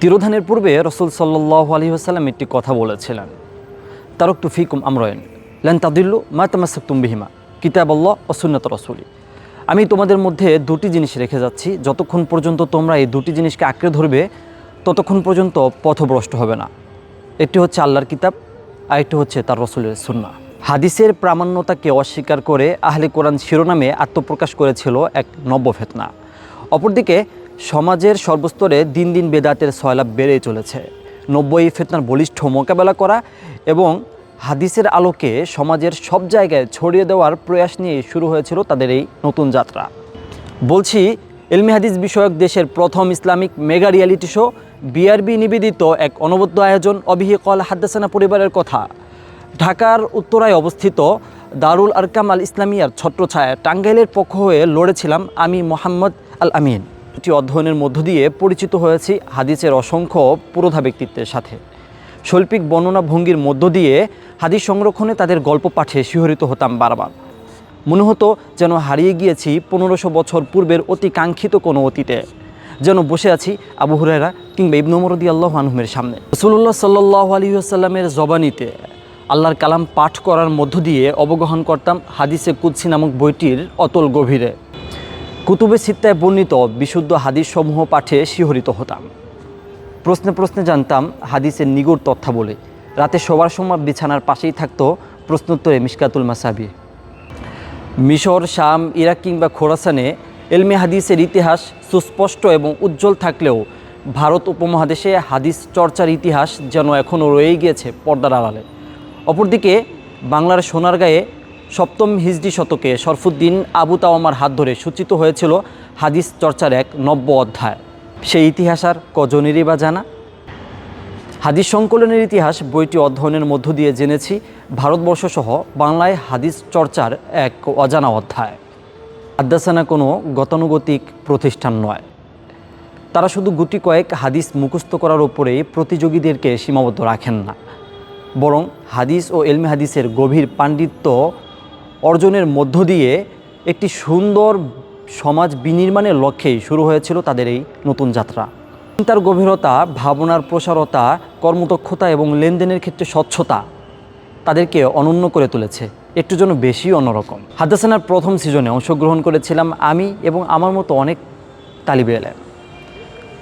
তিরোধানের পূর্বে রসুল সাল্লাহ আলী আসাল্লাম একটি কথা বলেছিলেন। তারক ফিকুম আমরয়েন লেন তাদিল্লু মা তামাসাক তুমবিহিমা কিতাব আল্লাহ ও সুন্নত রসুলি। আমি তোমাদের মধ্যে দুটি জিনিস রেখে যাচ্ছি, যতক্ষণ পর্যন্ত তোমরা এই দুটি জিনিসকে আঁকড়ে ধরবে, ততক্ষণ পর্যন্ত পথভ্রষ্ট হবে না। একটি হচ্ছে আল্লাহর কিতাব, আর একটি হচ্ছে তার রসুলের সুন্না হাদিসের প্রামাণ্যতাকে অস্বীকার করে আহলে কোরআন শিরোনামে আত্মপ্রকাশ করেছিল এক নব্য ফেতনা। অপরদিকে সমাজের সর্বস্তরে দিন দিন বেদাতের সয়লাভ বেড়েই চলেছে। নব্বই ফেতনার বলিষ্ঠ মোকাবেলা করা এবং হাদিসের আলোকে সমাজের সব জায়গায় ছড়িয়ে দেওয়ার প্রয়াস নিয়ে শুরু হয়েছিল তাদের এই নতুন যাত্রা। বলছি এলমি হাদিস বিষয়ক দেশের প্রথম Islamic mega reality show, BRB নিবেদিত এক অনবদ্য আয়োজন, অবিহি কল হাদ্দাসানা পরিবারের কথা। ঢাকার উত্তরায় অবস্থিত দারুল আরকাম আল ইসলামিয়ার ছত্রছায়া টাঙ্গাইলের পক্ষ হয়ে লড়েছিলাম আমি মোহাম্মদ আল আমিন। এটি অধ্যয়নের মধ্য দিয়ে পরিচিত হয়েছি হাদিসের অসংখ্য পুরোধা ব্যক্তিত্বের সাথে। শৈল্পিক বর্ণনা ভঙ্গির মধ্য দিয়ে হাদিস সংরক্ষণে তাদের গল্প পাঠে শিহরিত হতাম বারবার। মনে হতো যেন হারিয়ে গিয়েছি পনেরোশো বছর পূর্বের অতি কাঙ্ক্ষিত কোনো অতীতে। যেন বসে আছি আবু হুরায়রা কিংবা ইবনু মরদি আল্লাহ আনহুমের সামনে। রসুল্লাহ সাল্লাহ আলী আসাল্লামের জবানিতে আল্লাহর কালাম পাঠ করার মধ্য দিয়ে অবগাহন করতাম হাদিসে কুদ্সি নামক বইটির অতল গভীরে। কুতুবে সিত্তায় বর্ণিত বিশুদ্ধ হাদিস সমূহ পাঠে শিহরিত হতাম। প্রশ্নে প্রশ্নে জানতাম হাদিসের নিগুড় তথ্যাবলী। রাতে শোবার সময় বিছানার পাশেই থাকতো প্রশ্নোত্তরে মিসকাতুল মাসাবি। মিশর, শাম, ইরাক কিংবা খোরাসানে এলমে হাদিসের ইতিহাস সুস্পষ্ট এবং উজ্জ্বল থাকলেও ভারত উপমহাদেশে হাদিস চর্চার ইতিহাস যেন এখনও রয়েই গিয়েছে পর্দার আড়ালে। অপরদিকে বাংলার সোনার সোনারগাঁয়ে সপ্তম হিজড়ি শতকে শরফুদ্দিন আবু তাওয়ামার হাত ধরে সূচিত হয়েছিল হাদিস চর্চার এক নব্য অধ্যায়। সেই ইতিহাস আর কজনেরই বা জানা? হাদিস সংকলনের ইতিহাস বইটি অধ্যয়নের মধ্য দিয়ে জেনেছি, ভারতবর্ষসহ বাংলায় হাদিস চর্চার এক অজানা অধ্যায়। আদাসানা কোনো গতানুগতিক প্রতিষ্ঠান নয়। তারা শুধু গুটি কয়েক হাদিস মুখস্থ করার ওপরে প্রতিযোগীদেরকে সীমাবদ্ধ রাখেন না। বরং হাদিস ও এলমে হাদিসের গভীর পাণ্ডিত্য অর্জনের মধ্য দিয়ে একটি সুন্দর সমাজ বিনির্মাণের লক্ষ্যেই শুরু হয়েছিল তাদের এই নতুন যাত্রা। চিন্তার গভীরতা, ভাবনার প্রসারতা, কর্মদক্ষতা এবং লেনদেনের ক্ষেত্রে স্বচ্ছতা তাদেরকে অনন্য করে তুলেছে। একটু যেন বেশি অন্যরকম। হাদাসানার প্রথম সিজনে অংশগ্রহণ করেছিলাম আমি এবং আমার মতো অনেক তালিবে এলেন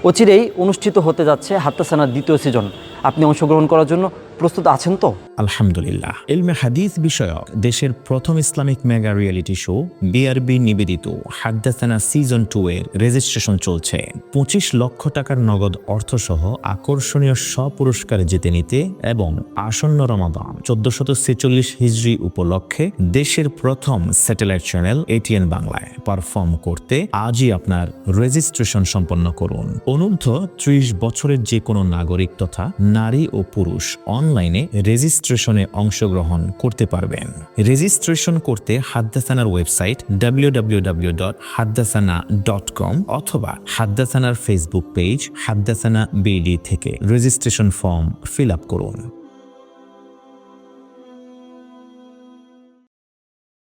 অচিরেই অনুষ্ঠিত হতে যাচ্ছে হাত্তাসানার দ্বিতীয় সিজন। আপনি অংশগ্রহণ করার জন্য প্রস্তুত আছেন তো? আলহামদুলিল্লাহ। ইলমে হাদিস বিষয়ক, দেশের প্রথম Islamic mega reality show BRB নিবেদিত, হাদ্দাসানা সিজন টু এর রেজিস্ট্রেশন চলছে। পঁচিশ লক্ষ টাকার নগদ অর্থসহ আকর্ষণীয় স্বপুরস্কার জিতে নিতে এবং আসন্ন রমাদান, চোদ্দশত ছেচল্লিশ হিজড়ি উপলক্ষে দেশের প্রথম স্যাটেলাইট চ্যানেল এটিএন বাংলায় পারফর্ম করতে আজই আপনার রেজিস্ট্রেশন সম্পন্ন করুন। অনূর্ধ্ব ত্রিশ বছরের যে কোনো নাগরিক তথা নারী ও পুরুষ অনলাইনে রেজিস্ট্রেশনে অংশগ্রহণ করতে পারবেন। রেজিস্ট্রেশন করতে হাদ্দাসানার ওয়েবসাইট ডাব্লিউ অথবা হাদ্দাসানার ফেসবুক পেজ হাদ্দাসানা বিডি থেকে রেজিস্ট্রেশন ফর্ম ফিল আপ করুন।